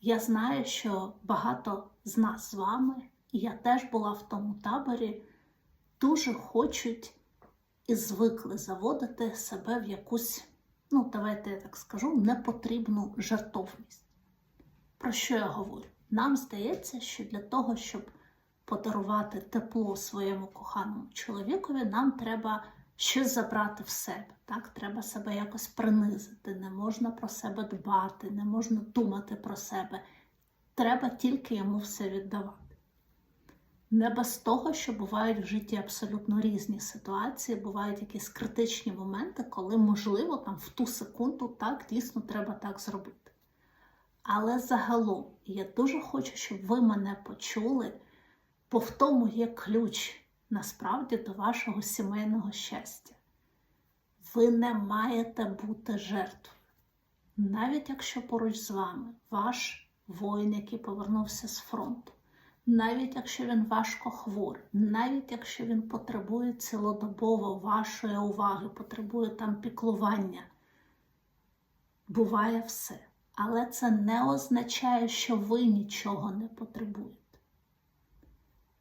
Я знаю, що багато з нас з вами, і я теж була в тому таборі, дуже хочуть і звикли заводити себе в якусь, ну, давайте я так скажу, непотрібну жертовність. Про що я говорю? Нам здається, що для того, щоб подарувати тепло своєму коханому чоловікові, нам треба щось забрати в себе. Так? Треба себе якось принизити, не можна про себе дбати, не можна думати про себе. Треба тільки йому все віддавати. Не без того, що бувають в житті абсолютно різні ситуації, бувають якісь критичні моменти, коли, можливо, там в ту секунду так дійсно треба так зробити. Але загалом я дуже хочу, щоб ви мене почули, бо в тому є ключ насправді до вашого сімейного щастя. Ви не маєте бути жертвою. Навіть якщо поруч з вами ваш воїн, який повернувся з фронту, навіть якщо він важко хворий, навіть якщо він потребує цілодобово вашої уваги, потребує там піклування, буває все. Але це не означає, що ви нічого не потребуєте.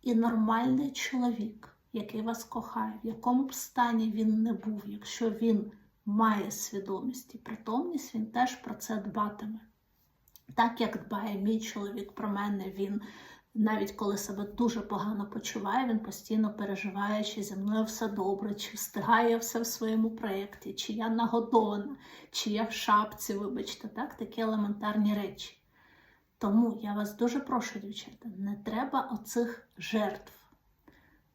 І нормальний чоловік, який вас кохає, в якому б стані він не був, якщо він має свідомість і притомність, він теж про це дбатиме. Так як дбає мій чоловік про мене, він навіть коли себе дуже погано почуває, він постійно переживає, чи зі мною все добре, чи встигає все в своєму проєкті, чи я нагодована, чи я в шапці, вибачте, так, такі елементарні речі. Тому я вас дуже прошу, дівчата, не треба оцих жертв.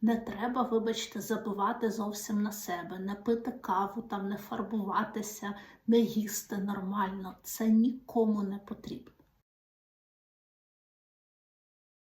Не треба, вибачте, забивати зовсім на себе, не пити каву, там, не фарбуватися, не їсти нормально. Це нікому не потрібно.